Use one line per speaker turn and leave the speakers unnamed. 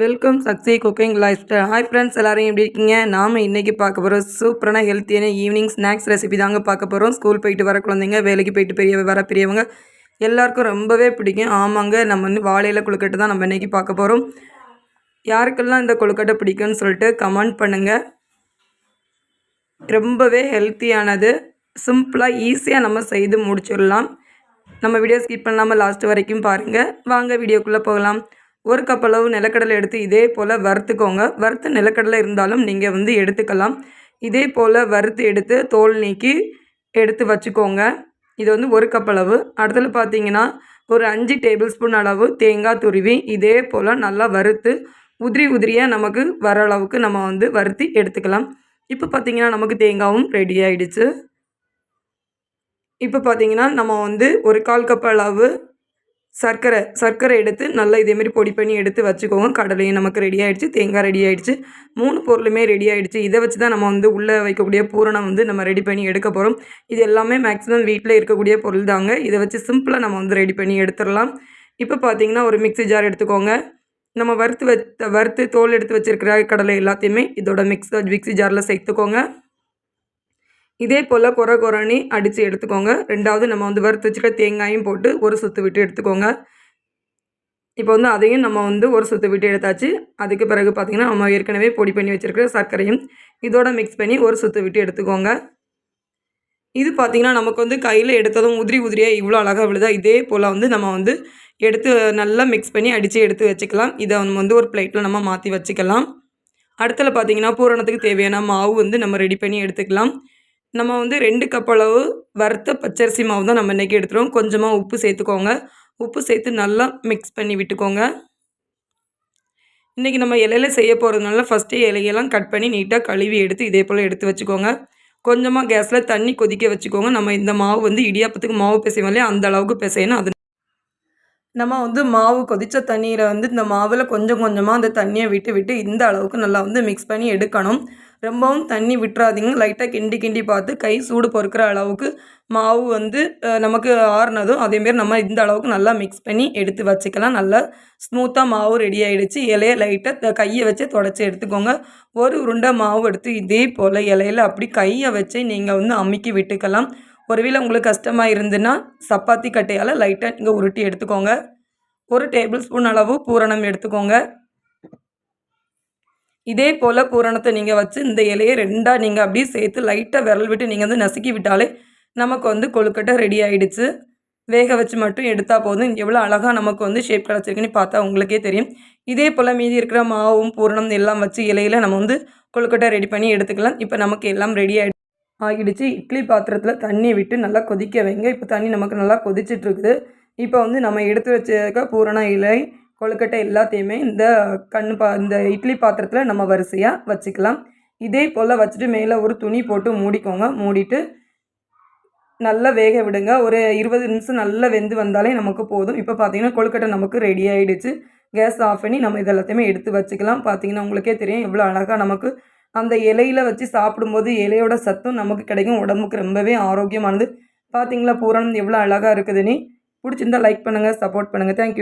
Welcome Sakthi cooking lifestyle hi friends எல்லாரும் எப்படி இருக்கீங்க? நாம் இன்றைக்கி பார்க்க போகிறோம் சூப்பரான ஹெல்த்தியான ஈவினிங் ஸ்நாக்ஸ் ரெசிபி தாங்க பார்க்க போகிறோம் ஸ்கூல் போயிட்டு வர குழந்தைங்க வேலைக்கு போயிட்டு பெரிய வர பெரியவங்க எல்லாருக்கும் ரொம்பவே பிடிக்கும். ஆமாங்க நம்ம வந்து வாழையில் கொழுக்கட்டை தான் நம்ம இன்றைக்கி பார்க்க போகிறோம் யாருக்கெல்லாம் இந்த கொழுக்கட்டை பிடிக்கும்னு சொல்லிட்டு கமெண்ட் பண்ணுங்கள் ரொம்பவே ஹெல்த்தியானது சிம்பிளாக ஈஸியாக நம்ம செய்து முடிச்சிடலாம். நம்ம வீடியோ ஸ்கிப் பண்ணாமல் லாஸ்ட் வரைக்கும் பாருங்கள் வாங்க வீடியோக்குள்ளே போகலாம். ஒரு கப் அளவு நிலக்கடலை எடுத்து இதே போல் வறுத்துக்கோங்க. வறுத்த நிலக்கடலை இருந்தாலும் நீங்கள் வந்து எடுத்துக்கலாம். இதே போல் வறுத்து எடுத்து தோல் நீக்கி எடுத்து வச்சுக்கோங்க. இது வந்து ஒரு கப் அளவு. அடுத்தது பார்த்தீங்கன்னா ஒரு அஞ்சு டேபிள் ஸ்பூன் அளவு தேங்காய் துருவி இதே போல் நல்லா வறுத்து உதிரி உதிரியாக நமக்கு வர அளவுக்கு நம்ம வந்து வறுத்தி எடுத்துக்கலாம். இப்போ பார்த்திங்கன்னா நமக்கு தேங்காயும் ரெடி ஆகிடுச்சு இப்போ பார்த்திங்கன்னா நம்ம வந்து ஒரு கால் கப் அளவு சர்க்கரை சர்க்கரை எடுத்து நல்லா இதேமாரி பொடி பண்ணி எடுத்து வச்சுக்கோங்க. கடலையும் நமக்கு ரெடி ஆகிடுச்சு தேங்காய் ரெடி ஆகிடுச்சு மூணு பொருளுமே ரெடி ஆகிடுச்சு இதை வச்சு தான் நம்ம வந்து உள்ளே வைக்கக்கூடிய பூரணம் வந்து நம்ம ரெடி பண்ணி எடுக்க போகிறோம் இது எல்லாமே மேக்ஸிமம் வீட்டில் இருக்கக்கூடிய பொருள் தாங்க. இதை வச்சு சிம்பிளாக நம்ம வந்து ரெடி பண்ணி எடுத்துடலாம். இப்போ பார்த்தீங்கன்னா ஒரு மிக்ஸி ஜார் எடுத்துக்கோங்க. நம்ம வறுத்து வ வறுத்து தோல் எடுத்து வச்சுருக்கிற கடலை எல்லாத்தையுமே இதோட மிக்ஸ் மிக்ஸி ஜாரில் சேர்த்துக்கோங்க. இதே போல் குறை குறைனி அடித்து எடுத்துக்கோங்க. ரெண்டாவது நம்ம வந்து வறுத்து வச்சுக்க தேங்காயும் போட்டு ஒரு சுற்று விட்டு எடுத்துக்கோங்க. இப்போ வந்து அதையும் நம்ம வந்து ஒரு சுற்று விட்டு எடுத்தாச்சு. அதுக்கு பிறகு பார்த்திங்கன்னா நம்ம ஏற்கனவே பொடி பண்ணி வச்சுருக்கிற சர்க்கரையும் இதோட மிக்ஸ் பண்ணி ஒரு சுற்று விட்டு எடுத்துக்கோங்க. இது பார்த்திங்கன்னா நமக்கு வந்து கையில் எடுத்ததும் உதிரி உதிரியாக இவ்வளோ அழகாக விழுதா இதே போல் வந்து நம்ம வந்து எடுத்து நல்லா மிக்ஸ் பண்ணி அடித்து எடுத்து வச்சுக்கலாம். இதை நம்ம வந்து ஒரு பிளேட்டில் நம்ம மாற்றி வச்சுக்கலாம். அடுத்தில் பார்த்திங்கன்னா பூரணத்துக்கு தேவையான மாவு வந்து நம்ம ரெடி பண்ணி எடுத்துக்கலாம். நம்ம வந்து ரெண்டு கப் அளவு வறுத்த பச்சரிசி மாவு தான் நம்ம இன்றைக்கி எடுத்துகிறோம் கொஞ்சமாக உப்பு சேர்த்துக்கோங்க. உப்பு சேர்த்து நல்லா மிக்ஸ் பண்ணி விட்டுக்கோங்க. இன்றைக்கி நம்ம இலையில செய்ய போகிறதுனால ஃபஸ்ட்டு இலையெல்லாம் கட் பண்ணி நீட்டாக கழுவி எடுத்து இதே போல் எடுத்து வச்சுக்கோங்க. கொஞ்சமாக கேஸில் தண்ணி கொதிக்க வச்சுக்கோங்க. நம்ம இந்த மாவு வந்து இடியாப்பத்துக்கு மாவு பிசைவோம் இல்லையா? அந்த அளவுக்கு பிசையணும். அது நம்ம வந்து மாவு கொதித்த தண்ணியில் வந்து இந்த மாவில் கொஞ்சம் கொஞ்சமாக அந்த தண்ணியை விட்டு விட்டு இந்த அளவுக்கு நல்லா வந்து மிக்ஸ் பண்ணி எடுக்கணும். ரொம்பவும் தண்ணி விட்டுறாதீங்க. லைட்டாக கிண்டி கிண்டி பார்த்து கை சூடு பொறுக்கிற அளவுக்கு மாவு வந்து நமக்கு ஆறுனதும் அதேமாரி நம்ம இந்த அளவுக்கு நல்லா மிக்ஸ் பண்ணி எடுத்து வச்சுக்கலாம். நல்லா ஸ்மூத்தாக மாவு ரெடி ஆகிடுச்சு இலைய லைட்டாக கையை வச்சு தொடச்சி எடுத்துக்கோங்க. ஒரு உருண்டை மாவு எடுத்து இதே போல் இலையில அப்படி கையை வச்சு நீங்கள் வந்து அமுக்கி விட்டுக்கலாம். ஒருவேளை உங்களுக்கு கஷ்டமாக இருந்துன்னா சப்பாத்தி கட்டையால் லைட்டாக நீங்கள் உருட்டி எடுத்துக்கோங்க. ஒரு டேபிள் ஸ்பூன் அளவு பூரணம் எடுத்துக்கோங்க. இதே போல் பூரணத்தை நீங்கள் வச்சு இந்த இலையை ரெண்டாக நீங்கள் அப்படியே சேர்த்து லைட்டாக விரல் விட்டு நீங்கள் வந்து நசுக்கி விட்டாலே நமக்கு வந்து கொழுக்கட்டை ரெடி ஆகிடுச்சு வேக வச்சு மட்டும் எடுத்தால் போதும். எவ்வளோ அழகாக நமக்கு வந்து ஷேப் கிடச்சிருக்குன்னு பார்த்தா உங்களுக்கே தெரியும். இதே போல் மீதி இருக்கிற மாவும் பூரணம் எல்லாம் வச்சு இலையில் நம்ம வந்து கொழுக்கட்டை ரெடி பண்ணி எடுத்துக்கலாம். இப்போ நமக்கு எல்லாம் ரெடி ஆகிடுச்சு ஆகிடுச்சு. இட்லி பாத்திரத்தில் தண்ணி விட்டு நல்லா கொதிக்க வைங்க. இப்போ தண்ணி நமக்கு நல்லா கொதிச்சிட்ருக்குது. இப்போ வந்து நம்ம எடுத்து வச்சிருக்க பூரண இலை கொழுக்கட்டை எல்லாத்தையுமே இந்த கண் பா இந்த இட்லி பாத்திரத்தில் நம்ம வரிசையாக வச்சுக்கலாம். இதே போல் வச்சுட்டு மேலே ஒரு துணி போட்டு மூடிக்கோங்க. மூடிட்டு நல்லா வேக விடுங்க. ஒரு இருபது நிமிஷம் நல்லா வெந்து வந்தாலே நமக்கு போதும். இப்போ பார்த்தீங்கன்னா கொழுக்கட்டை நமக்கு ரெடி ஆகிடுச்சு கேஸ் ஆஃப் பண்ணி நம்ம இதெல்லாத்தையுமே எடுத்து வச்சுக்கலாம். பார்த்தீங்கன்னா உங்களுக்கே தெரியும். எவ்வளோ அழகாக நமக்கு அந்த இலையில் வச்சு சாப்பிடும்போது இலையோட சத்தும் நமக்கு கிடைக்கும். உடம்புக்கு ரொம்பவே ஆரோக்கியமானது. பார்த்தீங்களா பூரணம் எவ்வளோ அழகாக இருக்குதுன்னு பிடிச்சிருந்தா லைக் பண்ணுங்கள் சப்போர்ட் பண்ணுங்கள் தேங்க்யூ